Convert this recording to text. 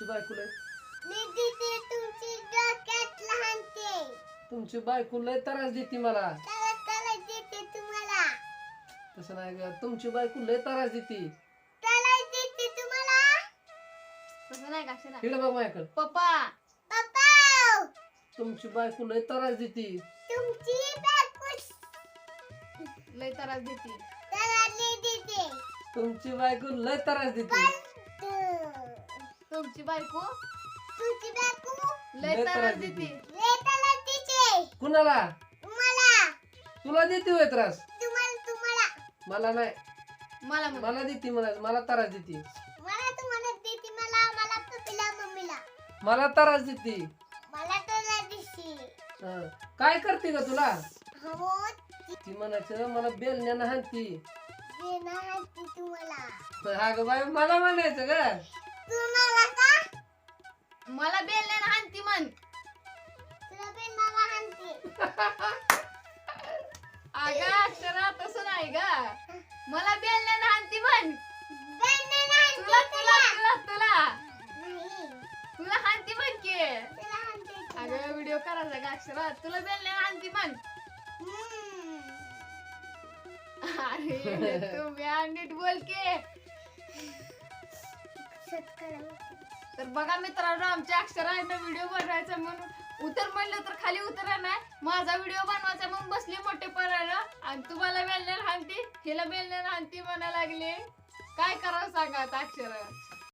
तुमची बायको लय मी देते तुमची डोक्यात लहान ते तुमची बायको लय त्रास देते मला. त्याला त्याला देते तुम्हाला. तसं नाही ग तुमची बायको लय त्रास देते. त्याला देते तुम्हाला. तसं नाही का अक्षरा? हिला बघ माझ्याकडे. पप्पा! पप्पा! तुमची बायको लय त्रास देते. तुमची बायको लय त्रास देते. त्याला लई देते. तुमची बायको लय त्रास देते. पण तुमची बायको? तुमची बायको? लय लय त्रास त्रास देते. देते. लई त्याला देते. कुणाला? मला तुला देते होय त्रास. तुम्हाला तुम्हाला. मला नाही. मला म्हण. मला देते मला मला त्रास देते. मला तुम्हाला देते मला मला पप्पीला मम्मीला. मला त्रास देते. मला त्याला दिसते हं. काय करते का तुला? हो ती म्हणायचं मला बेलण्यानं हाणती. देणार ती तुम्हाला. अगं बाई मला म्हणायचं ग. का मला बेलण्यानं हाणती म्हण. तुला पण मला हाणते अगं अक्षरा तसं नाही ग. मला बेलण्यानं हाणती म्हण. बेलण्यानं तुला तुला तुला तुला. नाही तुला हाणती म्हण की. तुला हाणते अगं व्हिडिओ करायचा का अक्षरा. तुला बेलण्यानं हाणती म्हण. हम्म. अरे तुम्ही नीट बोल के. तर बघा मित्रांनो आमच्या अक्षरांना व्हिडिओ बनवायचा म्हणून. उतर म्हणलं तर खाली उतरा नाही माझा व्हिडिओ बनवायचा म्हणून बसले मोठे पडायला आणि तुम्हाला बेलण्याला हाणती हिला बेलण्याला हाणती म्हणा लागले. काय करावं सांगा आता अक्षर?